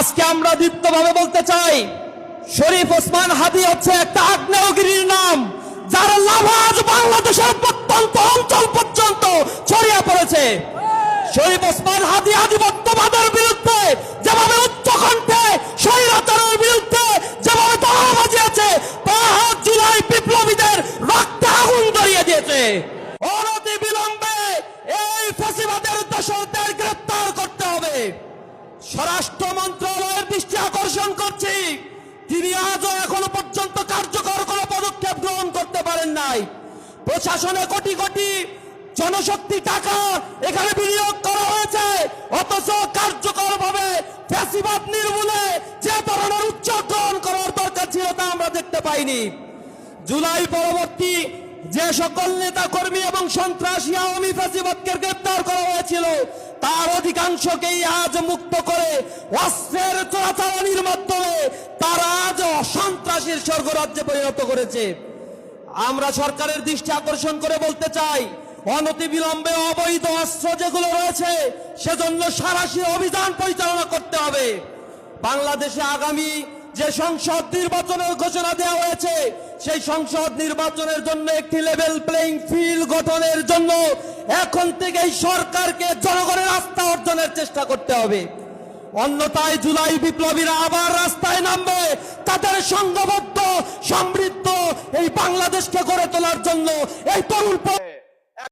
আজকে আমরা দীপ্তভাবে বলতে চাই, শরীফ ওসমান হাদি হচ্ছে একটা আগ্নেয়গিরির নাম, যার লাভা আজ বাংলাদেশের প্রত্যন্ত অঞ্চল পর্যন্ত ছড়িয়ে পড়েছে। শরীফ ওসমান হাদি আধিপত্যবাদের বিরুদ্ধে যেভাবে উচ্চকণ্ঠে স্বৈরাচারের বিরুদ্ধে যেভাবে তারা বাজিয়েছে, পাহাড় জুলাই বিপ্লবীদের রক্তে আগুন ধরিয়ে দিয়েছে। অনতি বিলম্বে এই ফেসিবাদের দোষরদের গ্রেপ্তার করতে হবে। স্বরাষ্ট্র দৃষ্টি আকর্ষণ করছি তিনি আজও এখনও পর্যন্ত কার্যকর কোনো পদক্ষেপ গ্রহণ করতে পারেন নাই প্রশাসনে কোটি কোটি জনশক্তি টাকা এখানে বিনিয়োগ করা হয়েছে। অথচ কার্যকর ভাবে ফ্যাসিবাদ নির্মূলে যে ধরনের উচ্চারণ করার দরকার ছিল তা আমরা দেখতে পাইনি। জুলাই পরবর্তী যে সকল নেতা কর্মী এবং সন্ত্রাসী আওয়ামী ফ্যাসিবাদকে গ্রেপ্তার করা হয়েছিল, তার অধিকাংশকেই আজ মুক্ত করে অস্ত্রের চোরাচালানির মাধ্যমে তারা আজ সন্ত্রাসীর স্বর্গরাজ্যে পরিণত করেছে। আমরা সরকারের দৃষ্টি আকর্ষণ করে বলতে চাই অনতি বিলম্বে অবৈধ অস্ত্র যেগুলো রয়েছে, সেজন্য সারাশি অভিযান পরিচালনা করতে হবে। বাংলাদেশে আগামী যে সংসদ নির্বাচনের ঘোষণা দেওয়া হয়েছে, সেই সংসদ নির্বাচনের জন্য একটি লেভেল প্লেইং ফিল্ড গঠনের জন্য এখন থেকেই সরকারকে জনগণের আস্থা অর্জনের চেষ্টা করতে হবে। অন্যথায় জুলাই বিপ্লবীরা আবার রাস্তায় নামবে, তাদের সংঘবদ্ধ, সমৃদ্ধ এই বাংলাদেশকে গড়ে তোলার জন্য এই তরুণ প-